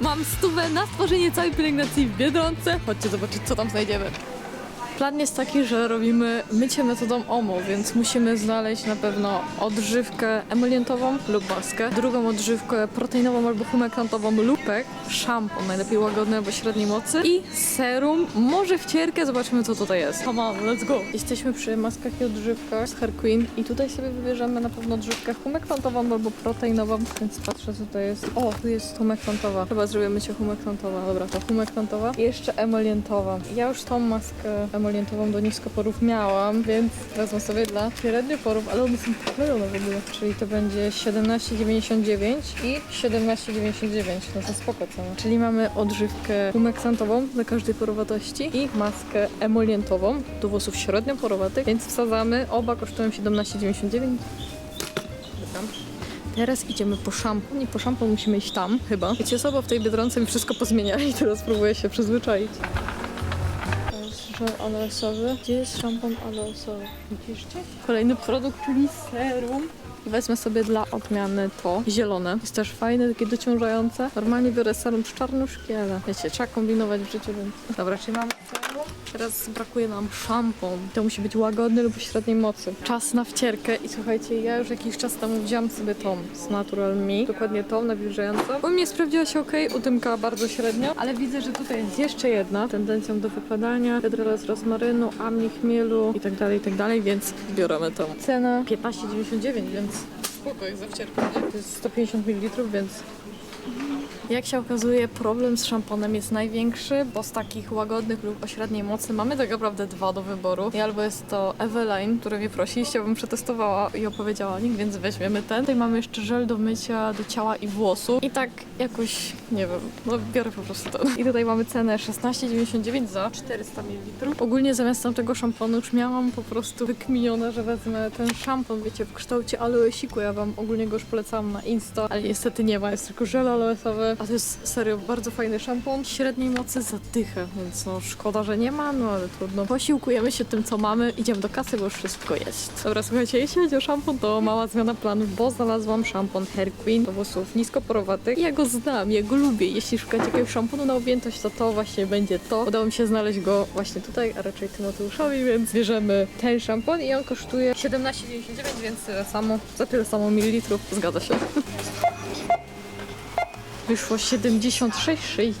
Mam stówę na stworzenie całej pielęgnacji w Biedronce. Chodźcie zobaczyć, co tam znajdziemy. Plan jest taki, że robimy mycie metodą OMO, więc musimy znaleźć na pewno odżywkę emolientową lub maskę, drugą odżywkę proteinową albo humekrantową lupek, szampon, najlepiej łagodny albo średniej mocy i serum, może wcierkę, zobaczymy co tutaj jest. Come on, let's go! Jesteśmy przy maskach i odżywkach z Hair Queen i tutaj sobie wybierzemy na pewno odżywkę humekrantową albo proteinową, więc patrzę co to jest. O, tu jest humekrantowa. Chyba zrobimy mycie humekrantowa. Dobra, to humekrantowa. I jeszcze emolientowa. Ja już tą maskę emolientową do niskoporów miałam, więc wezmę sobie dla średnioporów, ale one są poklejone w ogóle. Czyli to będzie 17,99 i 17,99. No to spoko cena. Czyli mamy odżywkę humeksantową dla każdej porowatości i maskę emolientową do włosów średnioporowatych, więc wsadzamy. Oba kosztują 17,99. Dobra. Teraz idziemy po szampon i po szampon musimy iść tam, chyba. Wiecie bo w tej Biedronce mi wszystko pozmieniali i teraz próbuję się przyzwyczaić. Żel aloesowy. Gdzie jest szampon aloesowy? Widzisz gdzieś? Kolejny produkt, czyli serum. Wezmę sobie dla odmiany to zielone. Jest też fajne, takie dociążające. Normalnie biorę serum z czarnuszki, ale wiecie, trzeba kombinować w życiu, więc... Dobra, czyli mamy. Teraz brakuje nam szampon. To musi być łagodny lub średniej mocy. Czas na wcierkę i słuchajcie, ja już jakiś czas temu wziąłam sobie tą z Natural Me. Dokładnie tą, nawilżającą. U mnie sprawdziła się ok, u Tymka bardzo średnio, ale widzę, że tutaj jest jeszcze jedna. Tendencją do wypadania, hydrola z rozmarynu, amni chmielu i tak dalej, i tak dalej, więc bioremy tą. Cena 15,99, więc spoko jak za wcierkę, nie? To jest 150 ml, więc jak się okazuje, problem z szamponem jest największy, bo z takich łagodnych lub o średniej mocy mamy tak naprawdę dwa do wyboru. I albo jest to Eveline, który mnie prosiliście, abym przetestowała i opowiedziała o więc weźmiemy ten. Tutaj mamy jeszcze żel do mycia do ciała i włosów. I tak jakoś, nie wiem, no biorę po prostu ten. I tutaj mamy cenę 16,99 za 400 ml. Ogólnie zamiast tamtego szamponu już miałam po prostu wykminione, że wezmę ten szampon, wiecie, w kształcie aloesiku. Ja wam ogólnie go już polecałam na Insta, ale niestety nie ma, jest tylko żel aloesowy. A to jest serio bardzo fajny szampon, średniej mocy za dychę, więc no szkoda, że nie ma, no ale trudno. Posiłkujemy się tym, co mamy, idziemy do kasy, bo już wszystko jest. Dobra, słuchajcie, jeśli chodzi o szampon, to mała zmiana planów, bo znalazłam szampon Hair Queen do włosów niskoporowatych. Ja go znam, ja go lubię. Jeśli szukacie jakiegoś szamponu na objętość, to to właśnie będzie to. Udało mi się znaleźć go właśnie tutaj, a raczej Tymoteuszowi, więc bierzemy ten szampon i on kosztuje 17,99, więc tyle samo, za tyle samo mililitrów. Zgadza się. Wyszło 76,60.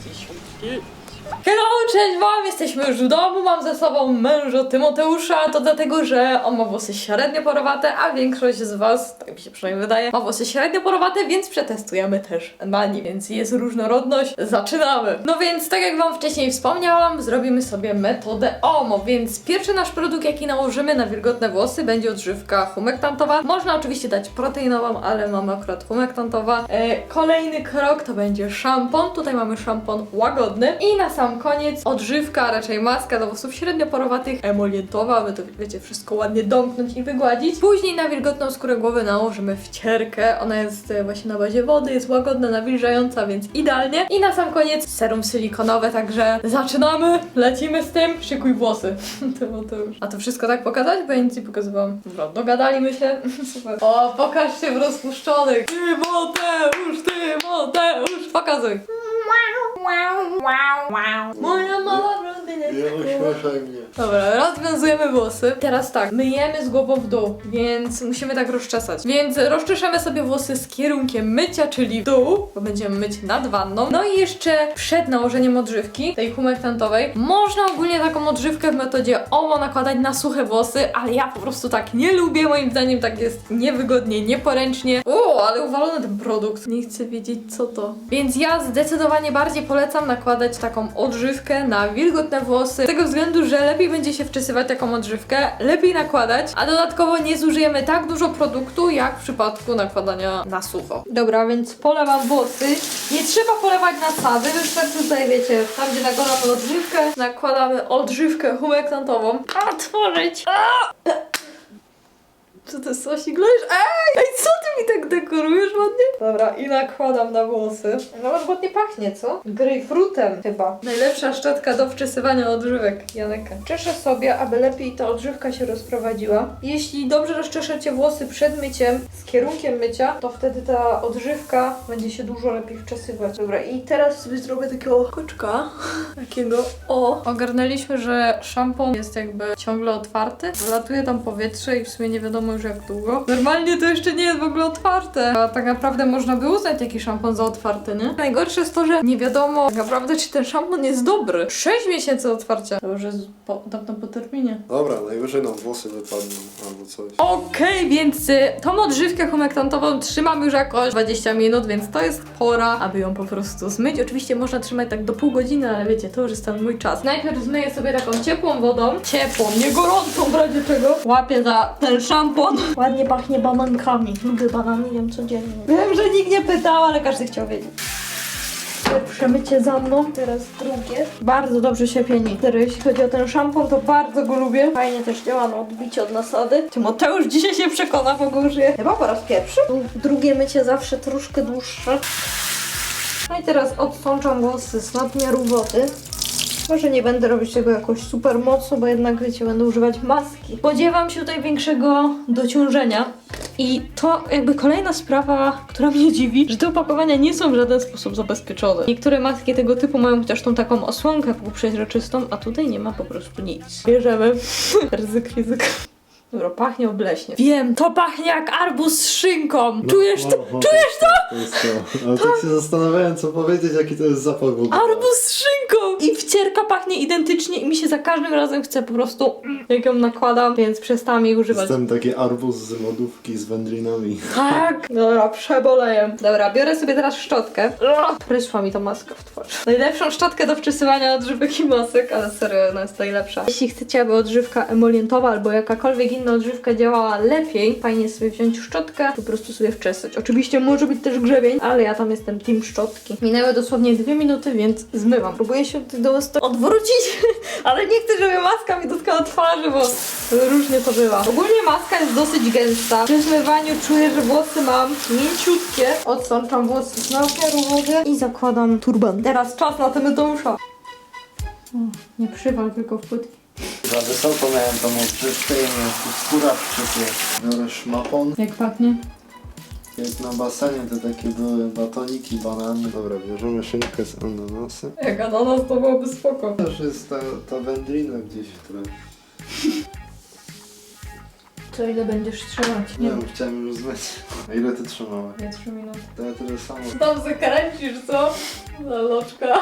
Hello, cześć wam! Jesteśmy już w domu, mam ze sobą męża Tymoteusza, to dlatego, że on ma włosy średnio porowate, a większość z was, tak mi się przynajmniej wydaje, ma włosy średnio porowate, więc przetestujemy też na nim, więc jest różnorodność. Zaczynamy! No więc, tak jak wam wcześniej wspomniałam, zrobimy sobie metodę OMO, więc pierwszy nasz produkt, jaki nałożymy na wilgotne włosy, będzie odżywka humektantowa. Można oczywiście dać proteinową, ale mamy akurat humektantowa. E, kolejny krok to będzie szampon. Tutaj mamy szampon łagodny i na sam koniec odżywka, raczej maska do włosów średnio porowatych, emolientowa, aby to wiecie, wszystko ładnie domknąć i wygładzić. Później na wilgotną skórę głowy nałożymy wcierkę. Ona jest e, właśnie na bazie wody, jest łagodna, nawilżająca, więc idealnie. I na sam koniec serum silikonowe, także zaczynamy, lecimy z tym, szykuj włosy. Tymoteusz. A to wszystko tak pokazać? Bo ja nic nie pokazywałam. Dobra, dogadaliśmy się. Super. O, pokaż się w rozpuszczonych. Tymoteusz, Tymoteusz, pokazuj. My love. Nie uśmieszaj mnie. Dobra, rozwiązujemy włosy. Teraz tak, myjemy z głową w dół, więc musimy tak rozczesać. Więc rozczeszamy sobie włosy z kierunkiem mycia, czyli w dół, bo będziemy myć nad wanną. No i jeszcze przed nałożeniem odżywki, tej humektantowej, można ogólnie taką odżywkę w metodzie OMO nakładać na suche włosy, ale ja po prostu tak nie lubię, moim zdaniem tak jest niewygodnie, nieporęcznie. O, ale uwalony ten produkt. Nie chcę wiedzieć co to. Więc ja zdecydowanie bardziej polecam nakładać taką odżywkę na wilgotne włosy, z tego względu, że lepiej będzie się wczysywać taką odżywkę, lepiej nakładać, a dodatkowo nie zużyjemy tak dużo produktu, jak w przypadku nakładania na sucho. Dobra, więc polewam włosy. Nie trzeba polewać na cały, wystarczy tutaj, wiecie, tam gdzie nakładamy odżywkę, nakładamy odżywkę humektantową. A, tworzyć! Czy ty coś iglujesz? Ej! Ej, co ty mi tak dekorujesz ładnie? Dobra, i nakładam na włosy. Nawet ładnie pachnie, co? Grejpfrutem chyba. Najlepsza szczotka do wczesywania odżywek, Janeka. Czeszę sobie, aby lepiej ta odżywka się rozprowadziła. Jeśli dobrze rozczeszecie włosy przed myciem, z kierunkiem mycia, to wtedy ta odżywka będzie się dużo lepiej wczesywać. Dobra, i teraz sobie zrobię takiego koczka. Takiego, o. Ogarnęliśmy, że szampon jest jakby ciągle otwarty. Wylatuje tam powietrze i w sumie nie wiadomo już jak długo. Normalnie to jeszcze nie jest w ogóle otwarte. A tak naprawdę można by uznać taki szampon za otwarty, nie? Najgorsze jest to, że nie wiadomo tak naprawdę czy ten szampon jest dobry. 6 miesięcy otwarcia. To już jest po, dawno po terminie. Dobra, najwyżej nam włosy wypadną albo coś. Okej, więc y, tą odżywkę humektantową trzymam już jakoś 20 minut, więc to jest pora, aby ją po prostu zmyć. Oczywiście można trzymać tak do pół godziny, ale wiecie, to już jest ten mój czas. Najpierw zmyję sobie taką ciepłą wodą. Ciepłą, nie gorącą w razie czego. Łapię za ten szampon. Ładnie pachnie banankami. Lubię banany, jem codziennie. Wiem, że nikt nie pytał, ale każdy chciał wiedzieć. Pierwsze mycie za mną, teraz drugie. Bardzo dobrze się pieni. Teraz jeśli chodzi o ten szampon, to bardzo go lubię. Fajnie też działa na odbicie od nasady. Tymoteusz dzisiaj się przekona, bo go chyba po raz pierwszy. Drugie mycie zawsze troszkę dłuższe. No i teraz odsączam włosy z nadmiaru wody. Może nie będę robić tego jakoś super mocno, bo jednak wiecie, będę używać maski. Spodziewam się tutaj większego dociążenia. I to jakby kolejna sprawa, która mnie dziwi, że te opakowania nie są w żaden sposób zabezpieczone. Niektóre maski tego typu mają chociaż tą taką osłonkę półprzeźroczystą, a tutaj nie ma po prostu nic. Bierzemy. ryzyk, ryzyk. Dobra, pachnie obleśnie. Wiem, to pachnie jak arbuz z szynką. Czujesz to? No, Czujesz to? To jest to. Ale tak się zastanawiałem, co powiedzieć, jaki to jest zapach w ogóle. Arbuz z szynką! I wcierka pachnie identycznie i mi się za każdym razem chce po prostu, jak ją nakładam, więc przestałam jej używać. Jestem taki arbuz z lodówki z wędlinami. Tak! Dobra, przeboleję. Dobra, biorę sobie teraz szczotkę. Ugh, Prysła mi ta maska w twarz. Najlepszą szczotkę do wczysywania odżywek i masek, ale serio, ona jest najlepsza. Jeśli chcecie, aby odżywka emolientowa albo jakakolwiek inna odżywka działała lepiej, fajnie sobie wziąć szczotkę, po prostu sobie wczesać. Oczywiście może być też grzebień, ale ja tam jestem team szczotki. Minęły dosłownie dwie minuty, więc zmywam. Próbuję się od tego sto- odwrócić, ale nie chcę, żeby maska mi dotknęła twarzy, bo różnie to bywa. Ogólnie maska jest dosyć gęsta. Przy zmywaniu czuję, że włosy mam mięciutkie. Odsączam włosy z nadmiaru wody i zakładam turban. Teraz czas na Tymeteusza. O, Nie przywal, tylko w płytki. Za wysoko miałem tą odżywkę i mnie tu skóra wczytuje. Biorę szmapon. Jak pachnie? Jak na basenie to takie były batoniki, banany. Dobra, bierzemy szynkę z ananasem. Jak ananas to byłoby spoko. Też jest ta, ta wędlina gdzieś, która... Co ile będziesz trzymać? Nie wiem, chciałem już zmyć. A ile ty trzymałeś? Nie 3 minuty. To ja tyle samo. Tam zakręcisz, co? Zaloczka.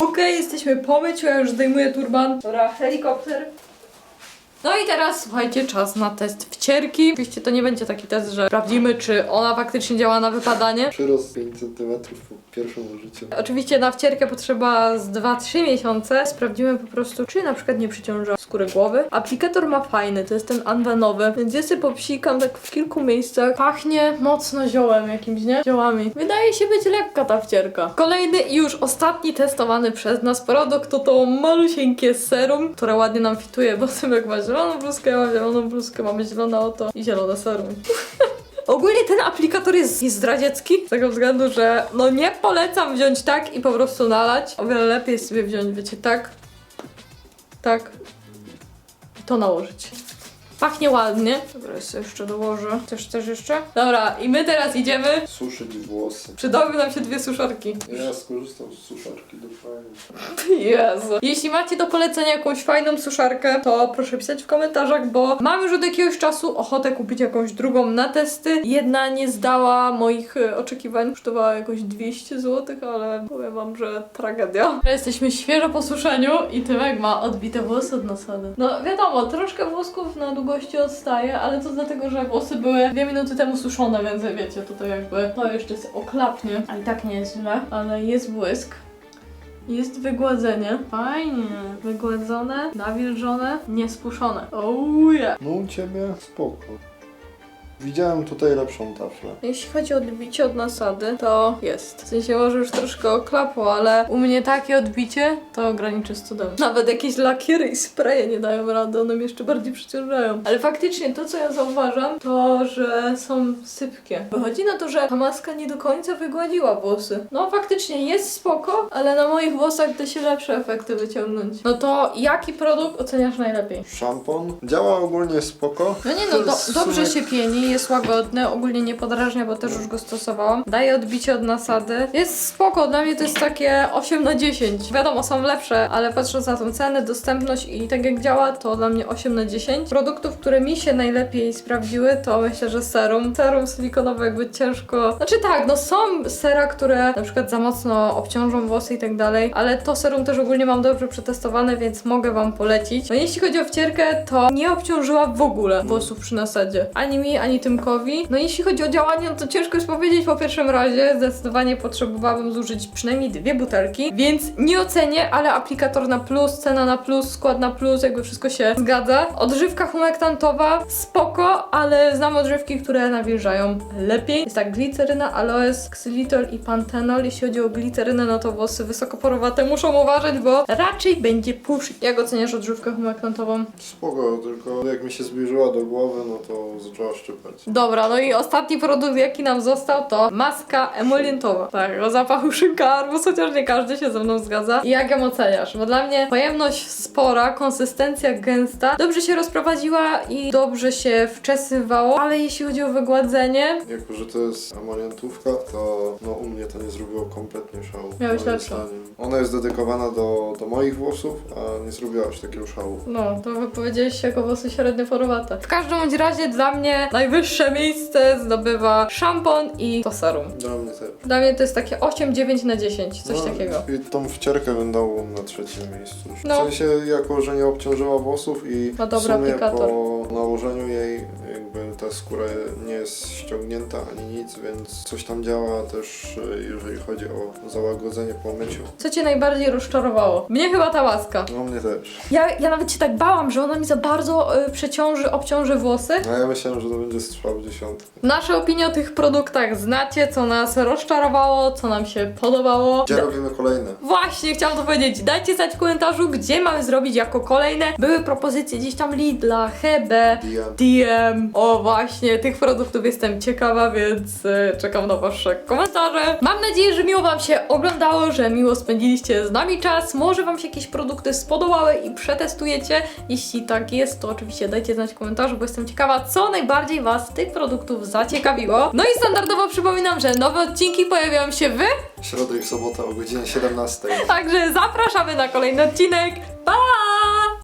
Okej, jesteśmy po myciu, ja już zdejmuję turban. Dobra, helikopter. No i teraz słuchajcie, czas na test wcierki. Oczywiście to nie będzie taki test, że sprawdzimy, czy ona faktycznie działa na wypadanie. Przyrost 5 cm po pierwszym użyciu. Oczywiście na wcierkę potrzeba z 2-3 miesiące. Sprawdzimy po prostu, czy na przykład nie przyciąża skóry głowy. Aplikator ma fajny, to jest ten anwenowy, więc ja sobie popsikam tak w kilku miejscach. Pachnie mocno ziołem jakimś, nie? Ziołami. Wydaje się być lekka ta wcierka. Kolejny i już ostatni testowany przez nas produkt to to malusieńkie serum, które ładnie nam fituje, bo Symek ma zieloną bluzkę, ja mam zieloną bluzkę, mamy zielone oto i zielone serum. Ogólnie ten aplikator jest, jest zdradziecki, z tego względu, że no nie polecam wziąć tak i po prostu nalać. O wiele lepiej jest sobie wziąć, wiecie, tak, tak i to nałożyć. Pachnie ładnie. Dobra, jeszcze jeszcze dołożę. Też, też jeszcze? Dobra, i my teraz idziemy. Suszyć włosy. Przydały nam się dwie suszarki. Ja skorzystam z suszarki do fajnie. Jezu. Jeśli macie do polecenia jakąś fajną suszarkę, to proszę pisać w komentarzach, bo mam już od jakiegoś czasu ochotę kupić jakąś drugą na testy. Jedna nie zdała moich e, oczekiwań, kosztowała jakoś 200 zł, ale powiem wam, że tragedia. Jesteśmy świeżo po suszeniu i Tymek ma odbite włosy od nasady. No wiadomo, troszkę włosków na długości odstaje, ale to dlatego, że włosy były dwie minuty temu suszone, więc wiecie, tutaj jakby to jeszcze jest oklapnie, a i tak nie jest źle, ale jest błysk. Jest wygładzenie. Fajnie. Wygładzone, nawilżone, niespuszone. Oh yeah. No u ciebie spoko. Widziałem tutaj lepszą taflę. Jeśli chodzi o odbicie od nasady, to jest. W sensie może już troszkę oklapło, ale u mnie takie odbicie to graniczy z cudem. Nawet jakieś lakiery i spraye nie dają rady, one mnie jeszcze bardziej przyciążają. Ale faktycznie to, co ja zauważam, to, że są sypkie. Wychodzi na to, że ta maska nie do końca wygładziła włosy. No faktycznie jest spoko, ale na moich włosach da się lepsze efekty wyciągnąć. No to jaki produkt oceniasz najlepiej? Szampon działa ogólnie spoko. No nie no, do, dobrze się pieni, jest łagodny, ogólnie nie podrażnia, bo też już go stosowałam. Daje odbicie od nasady. Jest spoko, dla mnie to jest takie 8 na 10. Wiadomo, są lepsze, ale patrząc na tą cenę, dostępność i tak jak działa, to dla mnie 8 na 10. Produktów, które mi się najlepiej sprawdziły, to myślę, że serum. Serum silikonowe jakby ciężko... Znaczy tak, no są sera, które na przykład za mocno obciążą włosy i tak dalej, ale to serum też ogólnie mam dobrze przetestowane, więc mogę wam polecić. No jeśli chodzi o wcierkę, to nie obciążyła w ogóle włosów przy nasadzie. Ani mi, ani Tymkowi. No jeśli chodzi o działanie, no to ciężko jest powiedzieć po pierwszym razie. Zdecydowanie potrzebowałabym zużyć przynajmniej dwie butelki, więc nie ocenię, ale aplikator na plus, cena na plus, skład na plus, jakby wszystko się zgadza. Odżywka humektantowa, spoko, ale znam odżywki, które nawilżają lepiej. Jest tak gliceryna, aloes, ksylitol i pantenol. Jeśli chodzi o glicerynę, no to włosy wysokoporowate muszą uważać, bo raczej będzie push. Jak oceniasz odżywkę humektantową? Spoko, tylko jak mi się zbliżyła do głowy, no to zaczęła szczypać. Dobra, no i ostatni produkt, jaki nam został, to maska emolientowa. Tak, o zapachu szynka, arbuz, chociaż nie każdy się ze mną zgadza. I jak ją oceniasz? Bo dla mnie pojemność spora, konsystencja gęsta, dobrze się rozprowadziła i dobrze się wczesywało, ale jeśli chodzi o wygładzenie, Jako, że to jest amorientówka, to no u mnie to nie zrobiło kompletnie szału. Miałeś moim lepszą. zdaniem. Ona jest dedykowana do, do moich włosów, a nie zrobiła aż takiego szału. no, to wypowiedziałeś się jako włosy średnio porowate. W każdym bądź razie dla mnie najwyższe miejsce zdobywa szampon i to serum. Dla mnie też. Dla mnie to jest takie 8, 9 na 10, coś no, takiego. I tą wcierkę bym dał na trzecim miejscu. No. W sensie, jako, że nie obciążyła włosów i Ma w dobry sumie aplikator. po nałożeniu jej jakby ta skóra nie jest ściągnięta ani nic, więc coś tam działa też, jeżeli chodzi o załagodzenie po myciu. Co cię najbardziej rozczarowało? Mnie chyba ta łaska. No mnie też. Ja, ja nawet się tak bałam, że ona mi za bardzo y, przeciąży, obciąży włosy. A ja myślałem, że to będzie strzał w dziesiątkę. Nasze opinie o tych produktach znacie, co nas rozczarowało, co nam się podobało. Gdzie Da- robimy kolejne? Właśnie, chciałam to powiedzieć. Dajcie znać w komentarzu, gdzie mamy zrobić jako kolejne. Były propozycje gdzieś tam Lidla, Hebe, DM. DM. O właśnie, tych produktów jestem ciekawa, więc y, czekam na wasze komentarze. Mam nadzieję, że miło wam się oglądało, że miło spędziliście z nami czas. Może wam się jakieś produkty spodobały i przetestujecie. Jeśli tak jest, to oczywiście dajcie znać w komentarzu, bo jestem ciekawa, co najbardziej was tych produktów zaciekawiło. No i standardowo przypominam, że nowe odcinki pojawiają się w... Środę i w sobotę o godzinie 17. Także zapraszamy na kolejny odcinek. Pa!